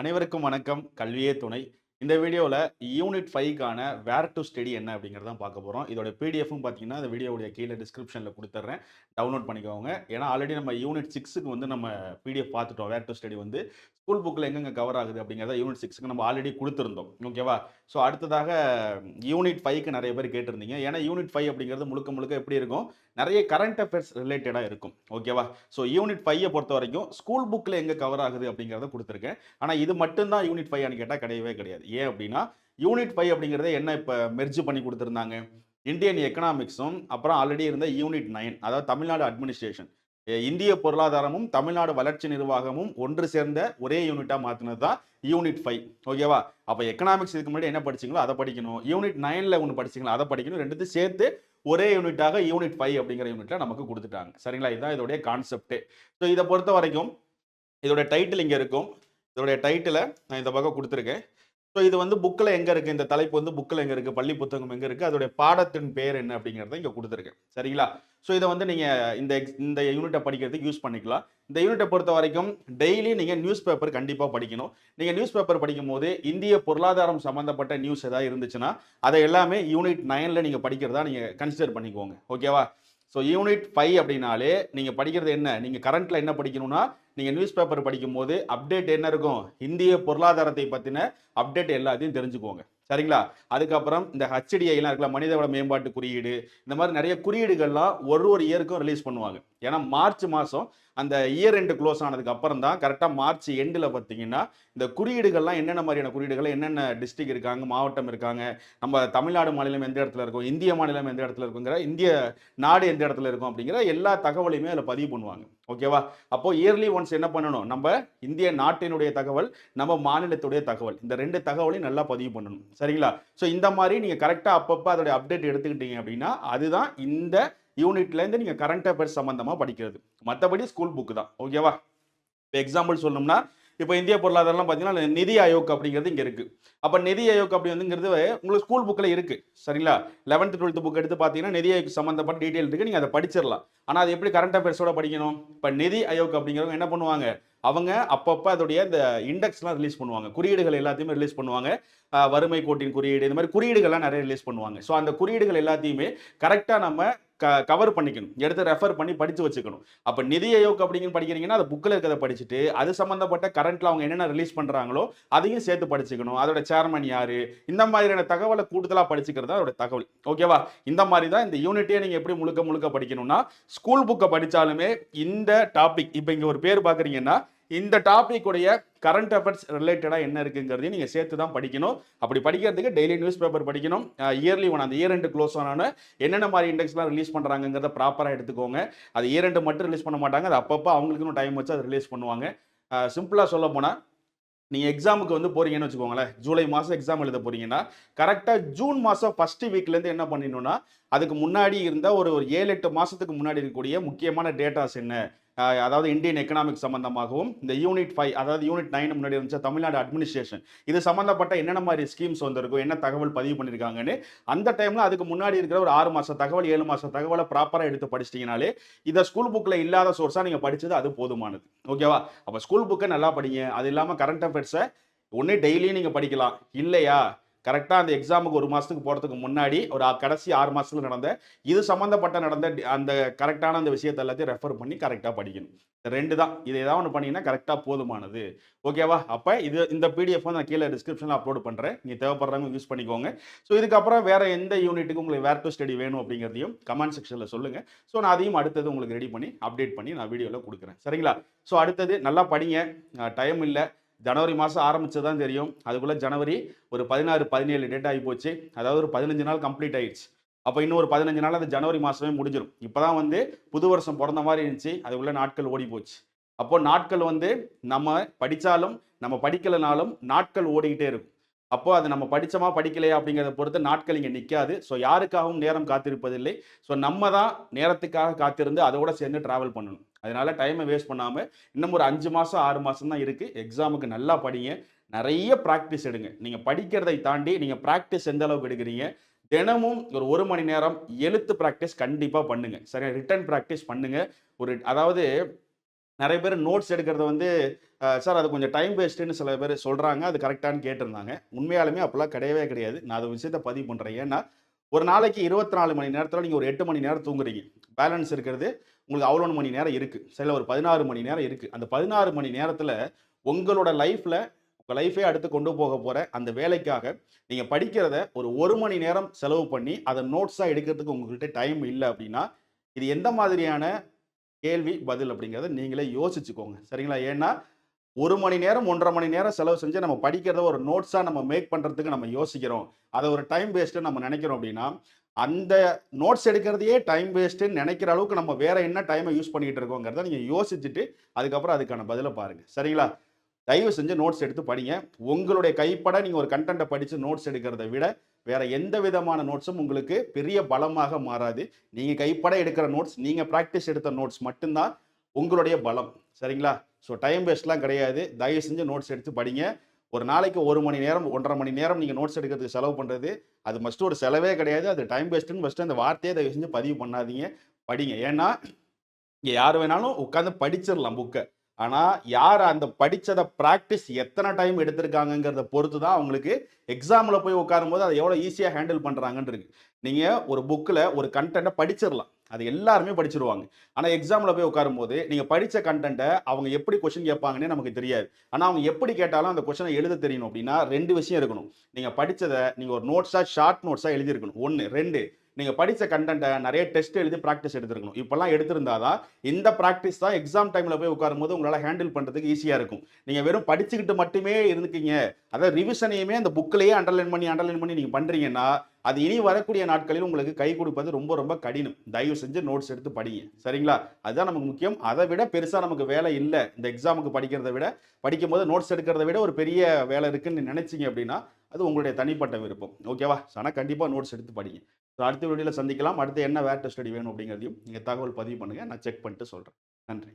அனைவருக்கும் வணக்கம். கல்வியே துணை. இந்த வீடியோவில் யூனிட் ஃபைவ்க்கான வேர் டு ஸ்டடி என்ன அப்படிங்கிறத பார்க்க போகிறோம் இதோட பிடிஎஃப்பும் பார்த்தீங்கன்னா இந்த வீடியோவுடைய கீழே டிஸ்கிரிப்ஷனில் கொடுத்துட்றேன் டவுன்லோட் பண்ணிக்கோங்க. ஏன்னா ஆல்ரெடி நம்ம யூனிட் சிக்ஸுக்கு வந்து நம்ம பிடிஎஃப் பார்த்துட்டோம். வேர் டு ஸ்டடி வந்து. ஸ்கூல் புக்கில் எங்கெங்கே கவர் ஆகுது அப்படிங்கிறத யூனிட் சிக்ஸுக்கு நம்ம ஆல்ரெடி கொடுத்துருந்தோம். ஓகேவா ஸோ அடுத்ததாக யூனிட் ஃபைவ்க்கு நிறைய பேர் கேட்டிருந்தீங்க. ஏன்னா யூனிட் ஃபைவ் அப்படிங்கிறது முழுக்க முழுக்க எப்படி இருக்கும்? நிறைய கரண்ட் அஃபேர்ஸ் ரிலேட்டடாக இருக்கும். ஓகேவா ஸோ யூனிட் ஃபைவை பொறுத்த வரைக்கும் ஸ்கூல் புக்கில் எங்கே கவர் ஆகுது அப்படிங்கிறத கொடுத்துருக்கேன். ஆனால் இது மட்டும்தான் யூனிட் ஃபைவ்னு கேட்டால் கிடையவே கிடையாது. ஏன் அப்படின்னா யூனிட் ஃபைவ் அப்படிங்கிறத என்ன இப்போ மெர்ஜ் பண்ணி கொடுத்துருந்தாங்க? இந்தியன் எக்கனாமிக்ஸும் அப்புறம் ஆல்ரெடி இருந்த யூனிட் நைன் அதாவது தமிழ்நாடு அட்மினிஸ்ட்ரேஷன் இந்திய பொருளாதாரமும் தமிழ்நாடு வளர்ச்சி நிர்வாகமும் ஒன்று சேர்ந்த ஒரே யூனிட்டாக மாற்றினது தான் யூனிட் ஃபைவ் ஓகேவா அப்போ எக்கனாமிக்ஸ் இதுக்கு முன்னாடி என்ன படிச்சிங்களோ அதை படிக்கணும். யூனிட் நைனில் ஒன்று படிச்சிங்களோ அதை படிக்கணும். ரெண்டுத்தையும் சேர்த்து ஒரே யூனிட்டாக யூனிட் ஃபைவ் அப்படிங்கிற யூனிட்ல நமக்கு கொடுத்துட்டாங்க. சரிங்களா? இதுதான் இதோடைய கான்செப்டே ஸோ இதை பொறுத்த வரைக்கும் இதோடைய டைட்டில் இங்கே இருக்கும். இதோடைய டைட்டிலை நான் இந்த பக்கம் கொடுத்துருக்கேன். ஸோ இது வந்து புக்கில் எங்கே இருக்குது இந்த தலைப்பு வந்து புக்கில் எங்கே இருக்குது பள்ளி புத்தகம் எங்கே இருக்குது அதோடைய பாடத்தின் பேர் என்ன அப்படிங்கிறத இங்கே கொடுத்துருக்கேன். சரிங்களா? ஸோ இதை வந்து நீங்கள் இந்த இந்த யூனிட்டை படிக்கிறதுக்கு யூஸ் பண்ணிக்கலாம். இந்த யூனிட்டை பொறுத்த வரைக்கும் டெய்லி நீங்கள் நியூஸ் பேப்பர் கண்டிப்பாக படிக்கணும். நீங்கள் நியூஸ் பேப்பர் படிக்கும் போது இந்திய பொருளாதாரம் சம்மந்தப்பட்ட நியூஸ் எதாவது இருந்துச்சுன்னா அதை எல்லாமே யூனிட் நைனில் நீங்கள் படிக்கிறதா நீங்கள் கன்சிடர் பண்ணிக்கோங்க. ஓகேவா ஸோ யூனிட் ஃபைவ் அப்படின்னாலே நீங்கள் படிக்கிறது என்ன? நீங்கள் கரண்ட்டில் என்ன படிக்கணும்னா நீங்கள் நியூஸ் பேப்பர் படிக்கும்போது அப்டேட் என்ன இருக்கும்? இந்திய பொருளாதாரத்தை பற்றின அப்டேட் எல்லாத்தையும் தெரிஞ்சுக்கோங்க சரிங்களா? அதுக்கப்புறம் இந்த ஹெச்டிஐலாம் இருக்குல்ல மனிதவள மேம்பாட்டு குறியீடு இந்த மாதிரி நிறைய குறியீடுகள்லாம் ஒரு ஒரு இயருக்கும் ரிலீஸ் பண்ணுவாங்க. ஏன்னா மார்ச் மாதம் அந்த இயர் எண்டு க்ளோஸ் ஆனதுக்கு அப்புறம் தான் கரெக்டாக மார்ச் எண்டில் பார்த்தீங்கன்னா இந்த குறியீடுகள்லாம் என்னென்ன மாதிரியான குறியீடுகள் என்னென்ன டிஸ்ட்ரிக் இருக்காங்க மாவட்டம் இருக்காங்க நம்ம தமிழ்நாடு மாநிலம் எந்த இடத்துல இருக்கும் இந்திய மாநிலம் எந்த இடத்துல இருக்குங்கிற இந்திய நாடு எந்த இடத்துல இருக்கும் அப்படிங்கிற எல்லா தகவலையுமே அதில் பதிவு பண்ணுவாங்க. ஓகேவா அப்போ இயர்லி ஒன்ஸ் என்ன பண்ணணும்? நம்ம இந்திய நாட்டினுடைய தகவல் நம்ம மாநிலத்துடைய தகவல் இந்த ரெண்டு தகவலையும் நல்லா பதிவு பண்ணணும். சரிங்களா? ஸோ இந்த மாதிரி நீங்கள் கரெக்டாக அப்பப்போ அதோடைய அப்டேட் எடுத்துக்கிட்டீங்க அப்படின்னா அதுதான் இந்த யூனிட்லேருந்து நீங்கள் கரண்ட் அஃபேர்ஸ் சம்மந்தமாக படிக்கிறது. மற்றபடி ஸ்கூல் புக்கு தான். ஓகேவா இப்போ எக்ஸாம்பிள் சொல்லணும்னா இப்போ இந்திய பொருளாதாரம்லாம் பார்த்தீங்கன்னா நிதி ஆயோக் அப்படிங்கிறது இங்கே இருக்குது அப்போ நிதி ஆயோக் அப்படி வந்துங்கிறது உங்களுக்கு ஸ்கூல் புக்கில் இருக்குது சரிங்களா? லெவன்த்து டுவெல்த்து புக் எடுத்து பார்த்தீங்கன்னா நிதி ஆயோக் சம்மந்தப்பட்ட டீட்டெயில் இருக்குது நீங்கள் அதை படிச்சிடலாம். ஆனால் அது எப்படி கரண்ட் அஃபேர்ஸோட படிக்கணும்? இப்போ நிதி ஆயோக் அப்படிங்கிறவங்க என்ன பண்ணுவாங்க? அவங்க அப்பப்போ அதோடைய இந்த இண்டெக்ஸ்லாம் ரிலீஸ் பண்ணுவாங்க. குறியீடுகள் எல்லாத்தையுமே ரிலீஸ் பண்ணுவாங்க. வறுமை கோட்டின் குறியீடு இந்த மாதிரி குறியீடுகள்லாம் நிறைய ரிலீஸ் பண்ணுவாங்க. ஸோ அந்த குறியீடுகள் எல்லாத்தையுமே கரெக்டாக நம்ம க கவர் பண்ணிக்கணும். எடுத்து ரெஃபர் பண்ணி படித்து வச்சுக்கணும். அப்போ நிதி ஆயோக் அப்படிங்கன்னு படிக்கிறீங்கன்னா அது புக்கில் இருக்கிறத படிச்சுட்டு அது சம்மந்தப்பட்ட கரண்ட்டில் அவங்க என்னென்ன ரிலீஸ் பண்ணுறாங்களோ அதையும் சேர்த்து படிச்சுக்கணும். அதோட சேர்மன் யார்? இந்த மாதிரியான தகவலை கூடுதலாக படிச்சுக்கிறது தான் அதோட தகவல். ஓகேவா இந்த மாதிரி தான் இந்த யூனிட்டே நீங்கள் எப்படி முழுக்க முழுக்க படிக்கணும்னா ஸ்கூல் புக்கை படித்தாலுமே இந்த டாபிக் இப்போ இங்கே ஒரு பேர் பார்க்குறீங்கன்னா இந்த டாபிக் உடைய கரண்ட் அஃபேர்ஸ் ரிலேட்டடாக என்ன இருக்குங்கிறதையும் நீங்கள் சேர்த்து தான் படிக்கணும். அப்படி படிக்கிறதுக்கு டெய்லி நியூஸ் பேப்பர் படிக்கணும் இயர்லி ஒன் அந்த இயர் ரெண்டு க்ளோஸ் ஆனாலும் என்னென்ன மாதிரி இண்டெக்ஸ்லாம் ரிலீஸ் பண்ணுறாங்கிறத ப்ராப்பராக எடுத்துக்கோங்க. அது இயர் ரெண்டு மட்டும் ரிலீஸ் பண்ண மாட்டாங்க. அது அப்பப்போ அவங்களுக்குன்னு டைம் வச்சு அதை ரிலீஸ் பண்ணுவாங்க. சிம்பிளாக சொல்ல போனால் நீங்கள் எக்ஸாமுக்கு வந்து போகிறீங்கன்னு வச்சுக்கோங்களேன். ஜூலை மாதம் எக்ஸாம் எழுத போகிறீங்கன்னா கரெக்டாக ஜூன் மாதம் ஃபஸ்ட்டு வீக்லேருந்து என்ன பண்ணிடணும்னா அதுக்கு முன்னாடி இருந்த ஒரு ஒரு ஏழு எட்டு மாதத்துக்கு முன்னாடி இருக்கக்கூடிய முக்கியமான டேட்டாஸ் என்ன? அதாவது இந்தியன் எக்கனாமிக் சம்பந்தமாகவும் இந்த யூனிட் ஃபைவ் அதாவது யூனிட் நைன் முன்னாடி இருந்துச்சு தமிழ்நாடு அட்மினிஸ்ட்ரேஷன் இது சம்மந்தப்பட்ட என்னென்ன மாதிரி ஸ்கீம்ஸ் வந்திருக்கும் என்ன தகவல் பதிவு பண்ணியிருக்காங்கன்னு அந்த டைமில் அதுக்கு முன்னாடி இருக்கிற ஒரு ஆறு மாத தகவல் ஏழு மாத தகவலை ப்ராப்பராக எடுத்து படிச்சிட்டிங்கனாலே இதை ஸ்கூல் புக்கில் இல்லாத சோர்ஸாக நீங்கள் படித்தது அது போதுமானது. ஓகேவா அப்போ ஸ்கூல் புக்கை நல்லா படிங்க. அது இல்லாமல் கரண்ட் அஃபேர்ஸை ஒன்று டெய்லியும் நீங்கள் படிக்கலாம். இல்லையா? கரெக்டாக அந்த எக்ஸாமுக்கு ஒரு மாதத்துக்கு போகிறதுக்கு முன்னாடி ஒரு கடைசி ஆறு மாதத்துல நடந்த இது சம்மந்தப்பட்ட நடந்த அந்த கரெக்டான அந்த விஷயத்தை எல்லாத்தையும் ரெஃபர் பண்ணி கரெக்டாக படிக்கணும். ரெண்டு தான். இது ஏதாவது ஒன்று பண்ணீங்கன்னா கரெக்டாக போதுமானது. ஓகேவா அப்போ இது இந்த பிடிஎஃப் நான் கீழே டிஸ்கிரிப்ஷனில் அப்லோட் பண்ணுறேன் நீங்கள் தேவைப்படுறவங்க யூஸ் பண்ணிக்கோங்க. ஸோ இதுக்கப்புறம் வேறு எந்த யூனிட்டுக்கு உங்களுக்கு வேர் டு ஸ்டடி வேணும் அப்படிங்கிறதையும் கமெண்ட் செக்ஷனில் சொல்லுங்கள் ஸோ நான் அதையும் அடுத்தது உங்களுக்கு ரெடி பண்ணி அப்டேட் பண்ணி நான் வீடியோவில் கொடுக்குறேன். சரிங்களா? ஸோ அடுத்தது நல்லா படிங்க. டைம் இல்லை. ஜனவரி மாதம் ஆரம்பிச்சது தான் தெரியும். அதுக்குள்ளே ஜனவரி ஒரு பதினாறு பதினேழு டேட் ஆகி போச்சு. அதாவது ஒரு பதினஞ்சு நாள் கம்ப்ளீட் ஆயிடுச்சு. அப்போ இன்னும் ஒரு பதினஞ்சு நாள் அந்த ஜனவரி மாதமே முடிஞ்சிடும் இப்போ தான் வந்து புது வருஷம் பிறந்த மாதிரி இருந்துச்சு. அதுக்குள்ளே நாட்கள் ஓடி போச்சு. அப்போ நாட்கள் வந்து நம்ம படித்தாலும் நம்ம படிக்கலைனாலும் நாட்கள் ஓடிக்கிட்டே இருக்கும். அப்போ அது நம்ம படித்தோமா படிக்கலையா அப்படிங்கிறத பொறுத்து நாட்கள் இங்கே நிற்காது ஸோ யாருக்காகவும் நேரம் காத்திருப்பதில்லை. ஸோ நம்ம தான் நேரத்துக்காக காத்திருந்து அதோட சேர்ந்து ட்ராவல் பண்ணணும். அதனால டைமை வேஸ்ட் பண்ணாமல் இன்னும் ஒரு அஞ்சு மாதம் ஆறு மாதம் தான் இருக்குது எக்ஸாமுக்கு நல்லா படிங்க. நிறைய ப்ராக்டிஸ் எடுங்க. நீங்கள் படிக்கிறதை தாண்டி நீங்கள் ப்ராக்டிஸ் எந்த அளவுக்கு எடுக்கிறீங்க தினமும் ஒரு ஒரு மணி நேரம் எழுத்து ப்ராக்டிஸ் கண்டிப்பாக பண்ணுங்க. சரியா? ரிட்டன் ப்ராக்டிஸ் பண்ணுங்க. ஒரு அதாவது நிறைய பேர் நோட்ஸ் எடுக்கிறத வந்து சார் அது கொஞ்சம் டைம் வேஸ்ட்டுன்னு சில பேர் சொல்கிறாங்க அது கரெக்டானு கேட்டிருந்தாங்க. உண்மையாலுமே அப்போல்லாம் கிடையவே கிடையாது. நான் அது விஷயத்தை பதிவு பண்ணுறேன் ஏன்னா ஒரு நாளைக்கு இருபத்தி நாலு மணி நேரத்தில் நீங்கள் ஒரு எட்டு மணி நேரம் தூங்குறீங்க. பேலன்ஸ் இருக்கிறது. உங்களுக்கு அவ்வளோ மணி நேரம் இருக்குது சில ஒரு பதினாறு மணி நேரம் இருக்குது அந்த பதினாறு மணி நேரத்தில் உங்களோட லைஃப்பில் உங்கள் லைஃபே அடுத்து கொண்டு போக போகிற அந்த வேலைக்காக நீங்கள் படிக்கிறத ஒரு ஒரு மணி நேரம் செலவு பண்ணி அதை நோட்ஸாக எடுக்கிறதுக்கு உங்கள்கிட்ட டைம் இல்லை அப்படின்னா இது எந்த மாதிரியான கேள்வி பதில் அப்படிங்கிறத நீங்களே யோசிச்சுக்கோங்க. சரிங்களா? ஏன்னா ஒரு மணி நேரம் ஒன்றரை மணி நேரம் செலவு செஞ்சு நம்ம படிக்கிறத ஒரு நோட்ஸாக நம்ம மேக் பண்ணுறதுக்கு நம்ம யோசிக்கிறோம். அதை ஒரு டைம் வேஸ்ட்டு நம்ம நினைக்கிறோம் அப்படின்னா அந்த நோட்ஸ் எடுக்கிறதையே டைம் வேஸ்ட்டுன்னு நினைக்கிற அளவுக்கு நம்ம வேற என்ன டைமை யூஸ் பண்ணிட்டு இருக்கோங்கிறத நீங்கள் யோசிச்சுட்டு அதுக்கப்புறம் அதுக்கான பதிலை பாருங்கள் சரிங்களா? தயவு செஞ்சு நோட்ஸ் எடுத்து படிங்க. உங்களுடைய கைப்பட நீங்கள் ஒரு கண்டென்ட்டை படித்து நோட்ஸ் எடுக்கிறத விட வேற எந்த விதமான நோட்ஸும் உங்களுக்கு பெரிய பலமாக மாறாது. நீங்கள் கைப்பட எடுக்கிற நோட்ஸ் நீங்கள் ப்ராக்டிஸ் எடுத்த நோட்ஸ் மட்டும்தான் உங்களுடைய பலம். சரிங்களா? ஸோ டைம் வேஸ்ட்லாம் கிடையாது. தயவு செஞ்சு நோட்ஸ் எடுத்து படிங்க. ஒரு நாளைக்கு ஒரு மணி நேரம் ஒன்றரை மணி நேரம் நீங்கள் நோட்ஸ் எடுக்கிறதுக்கு செலவு பண்ணுறது அது மஸ்ட்டு ஒரு செலவே கிடையாது. அது டைம் வேஸ்ட்டுன்னு ஃபஸ்ட்டு அந்த வார்த்தையை தயவு செஞ்சு பதிவு பண்ணாதீங்க. படிங்க. ஏன்னா இங்கே யார் வேணாலும் உட்காந்து படிச்சிடலாம் புக்கை ஆனால் யார் அந்த படித்ததை ப்ராக்டிஸ் எத்தனை டைம் எடுத்திருக்காங்கங்கிறத பொறுத்து தான் அவங்களுக்கு எக்ஸாமில் போய் உட்காரும்போது அதை எவ்வளோ ஈஸியாக ஹேண்டில் பண்ணுறாங்கன்னு இருக்கு. நீங்கள் ஒரு புக்கில் ஒரு கண்டென்ட்டை படிச்சிடலாம். அது எல்லாருமே படிச்சிருவாங்க. ஆனால் எக்ஸாமில் போய் உட்காரும்போது நீங்கள் படித்த கண்டென்ட்டை அவங்க எப்படி கொஷின் கேட்பாங்கன்னே நமக்கு தெரியாது. ஆனால் அவங்க எப்படி கேட்டாலும் அந்த கொஷனை எழுத தெரியணும் அப்படின்னா ரெண்டு விஷயம் இருக்கணும். நீங்கள் படித்ததை நீங்கள் ஒரு நோட்ஸாக ஷார்ட் நோட்ஸாக எழுதியிருக்கணும். ஒன்று ரெண்டு நீங்கள் படித்த கண்டென்ட்டை நிறைய டெஸ்ட் எழுதி ப்ராக்டிஸ் எடுத்துருக்கணும். இப்போல்லாம் எடுத்திருந்தா தான் இந்த ப்ராக்டிஸ் தான் எக்ஸாம் டைமில் போய் உட்காரும்போது உங்களால் ஹேண்டில் பண்ணுறதுக்கு ஈஸியாக இருக்கும். நீங்கள் வெறும் படிச்சுக்கிட்டு மட்டுமே இருந்துக்கீங்க. அதாவது ரிவிஷனையுமே அந்த புக்கிலேயே அண்டர்லைன் பண்ணி அண்டர்லைன் பண்ணி நீங்கள் பண்ணுறீங்கன்னா அது இனி வரக்கூடிய நாட்களில் உங்களுக்கு கை கொடுப்பது ரொம்ப ரொம்ப கடினம். தயவு செஞ்சு நோட்ஸ் எடுத்து படிங்க. சரிங்களா? அதுதான் நமக்கு முக்கியம். அதை விட பெருசாக நமக்கு வேலை இல்லை. இந்த எக்ஸாமுக்கு படிக்கிறத விட படிக்கும் போது நோட்ஸ் எடுக்கிறத விட ஒரு பெரிய வேலை இருக்குன்னு நினச்சிங்க அப்படின்னா அது உங்களுடைய தனிப்பட்ட விருப்பம். ஓகேவா ஆனால் கண்டிப்பாக நோட்ஸ் எடுத்து படிங்க. ஸோ அடுத்த வீடியோவில் சந்திக்கலாம். அடுத்து என்ன வேர் ஸ்டடி வேணும் அப்படிங்கிறதையும் நீங்கள் தகவல் பதிவு பண்ணுங்கள் நான் செக் பண்ணிட்டு சொல்கிறேன் நன்றி.